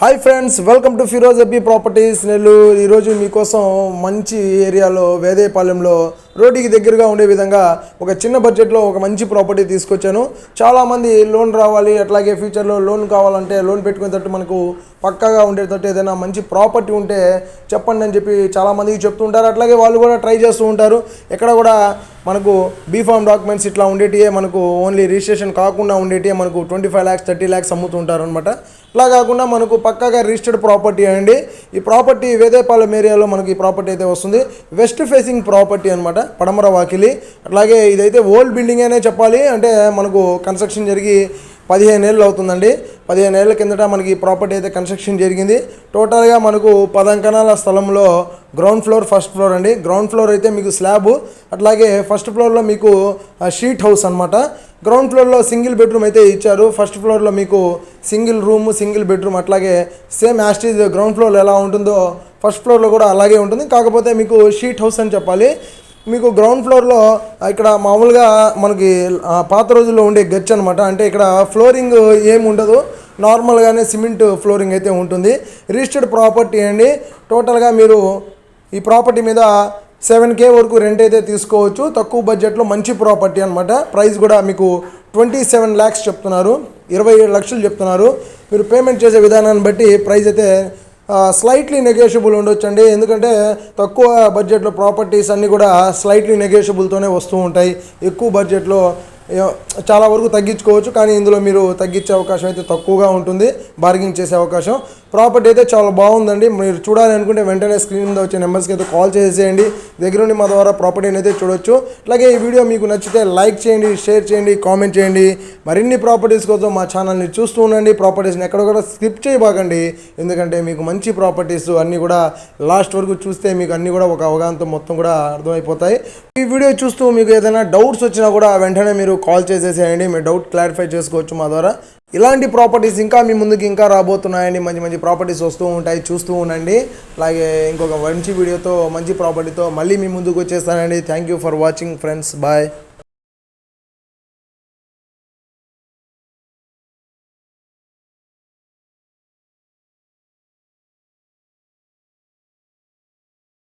Hi friends welcome to Firoz Abbi properties Nellore ఈరోజు మీకోసం మంచి ఏరియాలో వేదేపాలెంలో రోడ్డుకి దగ్గరగా ఉండే విధంగా ఒక చిన్న బడ్జెట్లో ఒక మంచి ప్రాపర్టీ తీసుకొచ్చాను. చాలామంది లోన్ రావాలి అట్లాగే ఫ్యూచర్లో లోన్ కావాలంటే లోన్ పెట్టుకునేటట్టు మనకు పక్కాగా ఉండేటట్టు ఏదైనా మంచి ప్రాపర్టీ ఉంటే చెప్పండి అని చెప్పి చాలామందికి చెప్తుంటారు అట్లాగే వాళ్ళు కూడా ట్రై చేస్తూ ఉంటారు. ఎక్కడ కూడా మనకు బీఫామ్ డాక్యుమెంట్స్ ఇట్లా ఉండేటివే మనకు ఓన్లీ రిజిస్ట్రేషన్ కాకుండా ఉండేటియే మనకు twenty five lakhs thirty lakhs అమ్ముతుంటారు అనమాట ఇట్లా కాకుండా మనకు పక్కాగా రిజిస్టర్డ్ ప్రాపర్టీ అండి. ఈ ప్రాపర్టీ వేదేపాలెం ఏరియాలో మనకి ఈ ప్రాపర్టీ అయితే వస్తుంది. వెస్ట్ ఫేసింగ్ ప్రాపర్టీ అనమాట పడమర వాకిలి. అట్లాగే ఇదైతే ఓల్డ్ బిల్డింగ్ అనే చెప్పాలి. అంటే మనకు కన్స్ట్రక్షన్ జరిగి పదిహేను ఏళ్ళు అవుతుందండి. పదిహేను ఏళ్ళ కిందట మనకి ప్రాపర్టీ అయితే కన్స్ట్రక్షన్ జరిగింది. టోటల్గా మనకు పదంకణాల స్థలంలో గ్రౌండ్ ఫ్లోర్ ఫస్ట్ ఫ్లోర్ అండి. గ్రౌండ్ ఫ్లోర్ అయితే మీకు స్లాబ్ అట్లాగే ఫస్ట్ ఫ్లోర్లో మీకు షీట్ హౌస్ అనమాట గ్రౌండ్ ఫ్లోర్లో సింగిల్ బెడ్రూమ్ అయితే ఇచ్చారు. ఫస్ట్ ఫ్లోర్లో మీకు సింగిల్ రూమ్ సింగిల్ బెడ్రూమ్ అట్లాగే same as it is ground ఫ్లోర్లో ఎలా ఉంటుందో ఫస్ట్ ఫ్లోర్లో కూడా అలాగే ఉంటుంది. కాకపోతే మీకు షీట్ హౌస్ అని చెప్పాలి. మీకు గ్రౌండ్ ఫ్లోర్లో ఇక్కడ మామూలుగా మనకి పాత రోజుల్లో ఉండే గచ్చు అనమాట అంటే ఇక్కడ ఫ్లోరింగ్ ఏమి ఉండదు. నార్మల్గానే సిమెంట్ ఫ్లోరింగ్ అయితే ఉంటుంది. రిజిస్టర్డ్ ప్రాపర్టీ అండి. టోటల్గా మీరు ఈ ప్రాపర్టీ మీద సెవెన్ కే వరకు రెంట్ అయితే తీసుకోవచ్చు. తక్కువ బడ్జెట్లో మంచి ప్రాపర్టీ అనమాట ప్రైస్ కూడా మీకు ట్వంటీ సెవెన్ ల్యాక్స్ చెప్తున్నారు. ఇరవై ఏడు లక్షలు చెప్తున్నారు. మీరు పేమెంట్ చేసే విధానాన్ని బట్టి ప్రైస్ అయితే స్లైట్లీ నెగోషియబుల్ ఉండొచ్చండి. ఎందుకంటే తక్కువ బడ్జెట్లో ప్రాపర్టీస్ అన్నీ కూడా స్లైట్లీ నెగోషియబుల్తోనే వస్తూ ఉంటాయి. ఎక్కువ బడ్జెట్లో చాలా వరకు తగ్గించుకోవచ్చు కానీ ఇందులో మీరు తగ్గించే అవకాశం అయితే తక్కువగా ఉంటుంది బార్గింగ్ చేసే అవకాశం. ప్రాపర్టీ అయితే చాలా బాగుందండి. మీరు చూడాలి అనుకుంటే వెంటనే స్క్రీన్ మీద వచ్చే నెంబర్స్కి అయితే కాల్ చేసేయండి. దగ్గర నుండి మా ద్వారా ప్రాపర్టీని అయితే చూడొచ్చు. అలాగే ఈ వీడియో మీకు నచ్చితే లైక్ చేయండి షేర్ చేయండి కామెంట్ చేయండి. మరిన్ని ప్రాపర్టీస్ కోసం మా ఛానల్ని చూస్తూ ఉండండి. ప్రాపర్టీస్ని ఎక్కడ కూడా స్కిప్ చేయబాకండి. ఎందుకంటే మీకు మంచి ప్రాపర్టీస్ అన్నీ కూడా లాస్ట్ వరకు చూస్తే మీకు అన్నీ కూడా ఒక అవగాహనతో మొత్తం కూడా అర్థమైపోతాయి. ఈ వీడియో చూస్తూ మీకు ఏదైనా డౌట్స్ వచ్చినా కూడా వెంటనే మీరు కాల్ చేసేసేయండి మీ డౌట్ క్లారిఫై చేసుకోవచ్చు మా ద్వారా. ఇలాంటి ప్రాపర్టీస్ ఇంకా మీ ముందుకు ఇంకా రాబోతున్నాయండి. మంచి మంచి ప్రాపర్టీస్ వస్తూ ఉంటాయి చూస్తూ ఉండండి. అలాగే ఇంకొక మంచి వీడియోతో మంచి ప్రాపర్టీతో మళ్ళీ మీ ముందుకు వచ్చేస్తానండి. Thank you for watching friends bye